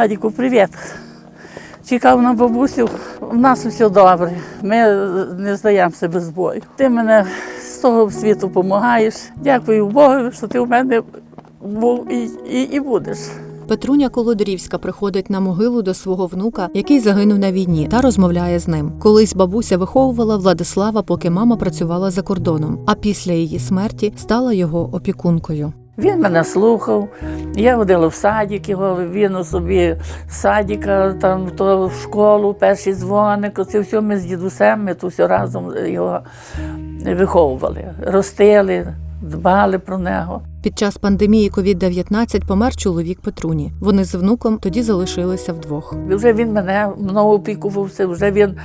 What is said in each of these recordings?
Владіку, привіт. Чекав на бабусю. У нас усе добре. Ми не здаємося без бою. Ти мене з того світу допомагаєш. Дякую Богу, що ти у мене був і, і, і будеш. Петруня Колодорівська приходить на могилу до свого внука, який загинув на війні, та розмовляє з ним. Колись бабуся виховувала Владислава, поки мама працювала за кордоном, а після її смерті стала його опікункою. Він мене слухав. Я ходила в садик його, він у собі з садика, там то в школу, перший дзвоник. Це все ми з дідусем, ми то все разом його виховували, ростили, дбали про нього. Під час пандемії COVID-19 помер чоловік Петруні. Вони з внуком тоді залишилися вдвох. Вже він мене много опікувався, вже він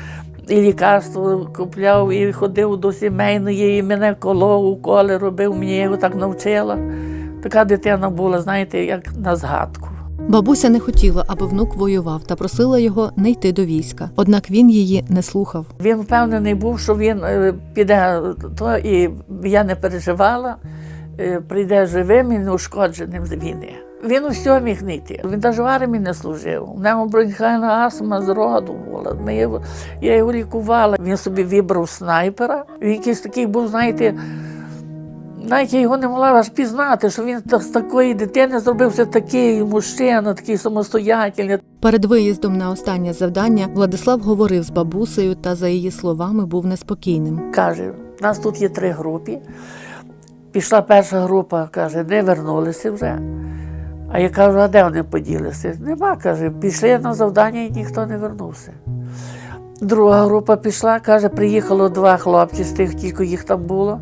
і лікарство купляв, і ходив до сімейної, і мене колов, уколи робив, мені його так навчила. Така дитина була, знаєте, як на згадку. Бабуся не хотіла, аби внук воював, та просила його не йти до війська. Однак він її не слухав. Він впевнений був, що він е, піде то, і я не переживала, е, прийде живим і неушкодженим з війни. Він усе міг не йти. Він навіть в армії не служив. У нього бронхіальна астма з роду була. Ми його, я його лікувала. Він собі вибрав снайпера. Він якийсь такий був, знаєте, навіть я його не могла аж пізнати, що він з такої дитини зробився такий мужчина, такий самостоятельний. Перед виїздом на останнє завдання Владислав говорив з бабусею та, за її словами, був неспокійним. Каже, у нас тут є три групи. Пішла перша група, каже, не вернулися вже. А я кажу, а де вони поділися? Нема, каже, пішли на завдання і ніхто не вернувся. Друга група пішла, каже, приїхало два хлопці з тих, тільки їх там було.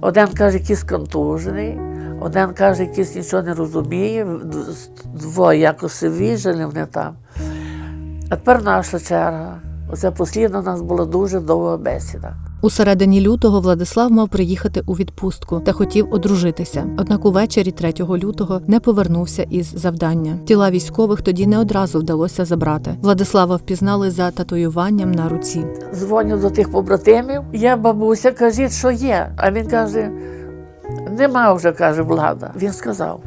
Один каже, якийсь контужений, один каже, якийсь нічого не розуміє, двоє якось вижили вони там. А тепер наша черга. Оце послідна у нас була дуже довга бесіда. У середині лютого Владислав мав приїхати у відпустку та хотів одружитися. Однак увечері 3 лютого не повернувся із завдання. Тіла військових тоді не одразу вдалося забрати. Владислава впізнали за татуюванням на руці. Дзвоню до тих побратимів. Я бабуся, кажіть, що є. А він каже: нема вже, каже, влада. Він сказав,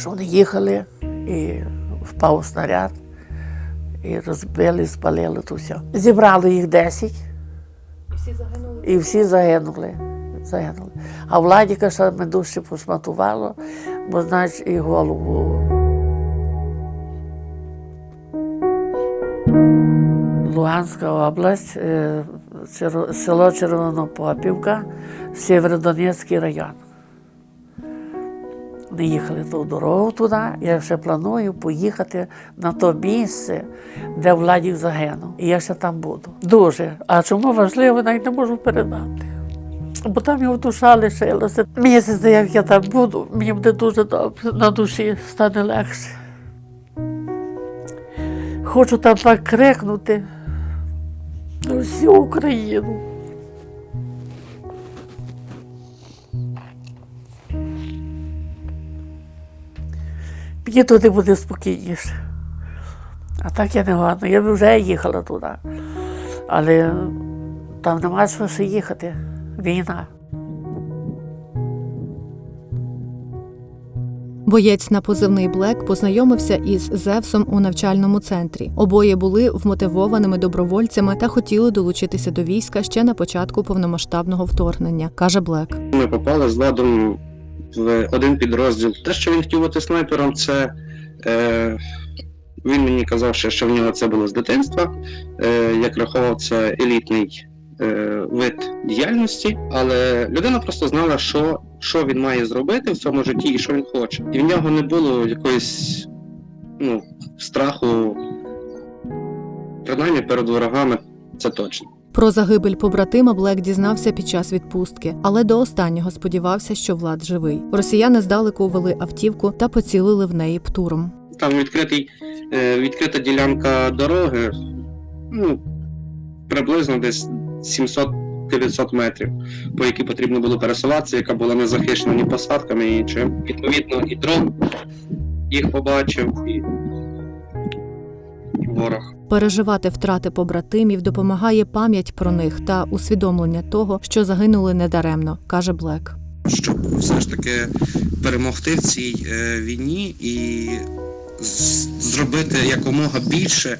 що вони їхали і впав снаряд, і розбили, спалили то все. Зібрали їх 10. І всі загинули. загинули. А Владіка саме ми дужче пошматувало, бо значить і голову. Луганська область, е, село Червонопопівка, Сєвєродонецький район. Ми їхали ту дорогу туди. Я ще планую поїхати на то місце, де Владік загинув. І я ще там буду. Дуже. А чому важливо, навіть не можу передати. Бо там його душа лишилася. Місяць, як я там буду, мені буде дуже добре, на душі стане легше. Хочу там так крикнути на всю Україну. Мені туди буде спокійніше. А так я не годна. Я б вже їхала туди. Але там нема що ще їхати. Війна. Боєць на позивний Блек познайомився із Зевсом у навчальному центрі. Обоє були вмотивованими добровольцями та хотіли долучитися до війська ще на початку повномасштабного вторгнення, каже Блек. Ми попали з ладом в один підрозділ. Те, що він хотів бути снайпером, це е, він мені казав, що, в нього це було з дитинства. Е, як рахував, це елітний е, вид діяльності, але людина просто знала, що, що він має зробити в цьому житті і що він хоче. І в нього не було якоїсь ну, страху, принаймні перед ворогами, це точно. Про загибель побратима Блек дізнався під час відпустки, але до останнього сподівався, що Влад живий. Росіяни здалеку вели автівку та поцілили в неї птуром. там відкритий, е, відкрита ділянка дороги, ну, приблизно десь 700-900 метрів, по якій потрібно було пересуватися, яка була не захищена ні посадками, ні нічим. Відповідно, і дрон їх побачив, і ворог. Переживати втрати побратимів допомагає пам'ять про них та усвідомлення того, що загинули недаремно, каже Блек. Щоб все ж таки перемогти в цій е, війні і зробити якомога більше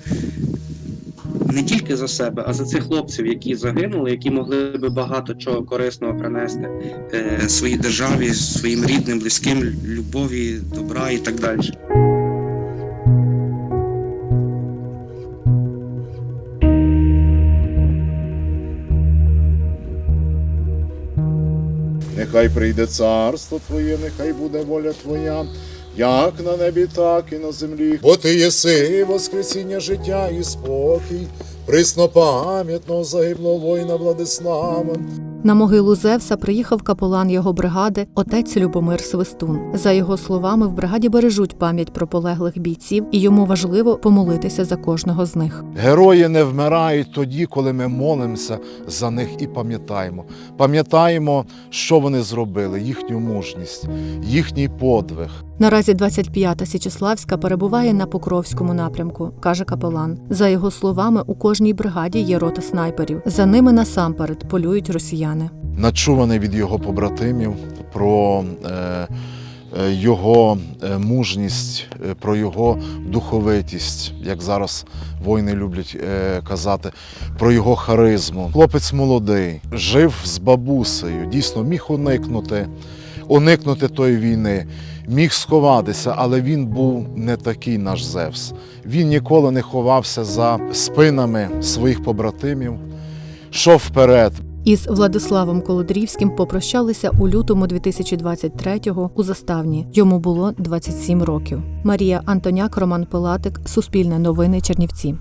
не тільки за себе, а за цих хлопців, які загинули, які могли би багато чого корисного принести е, своїй державі, своїм рідним, близьким, любові, добра і так далі. Нехай прийде царство Твоє, нехай буде воля Твоя, як на небі, так і на землі. Бо Ти єси Воскресіння життя і спокій, приснопам'ятного загиблого воїна Владислава. На могилу Зевса приїхав капелан його бригади, отець Любомир Свистун. За його словами, в бригаді бережуть пам'ять про полеглих бійців, і йому важливо помолитися за кожного з них. Герої не вмирають тоді, коли ми молимося за них і пам'ятаємо. Пам'ятаємо, що вони зробили, їхню мужність, їхній подвиг. Наразі 25-та Січеславська перебуває на Покровському напрямку, каже капелан. За його словами, у кожній бригаді є рота снайперів. За ними насамперед полюють росіяни. Начуваний від його побратимів про е, е, його е, мужність, е, про його духовитість, як зараз воїни люблять казати, про його харизму. Хлопець молодий, жив з бабусею, дійсно міг уникнути, уникнути тої війни, міг сховатися, але він був не такий наш Зевс. Він ніколи не ховався за спинами своїх побратимів, йшов вперед, Із Владиславом Колодрівським попрощалися у лютому 2023-го у заставні. Йому було 27 років. Марія Антоняк, Роман Пилатик, Суспільне новини Чернівці.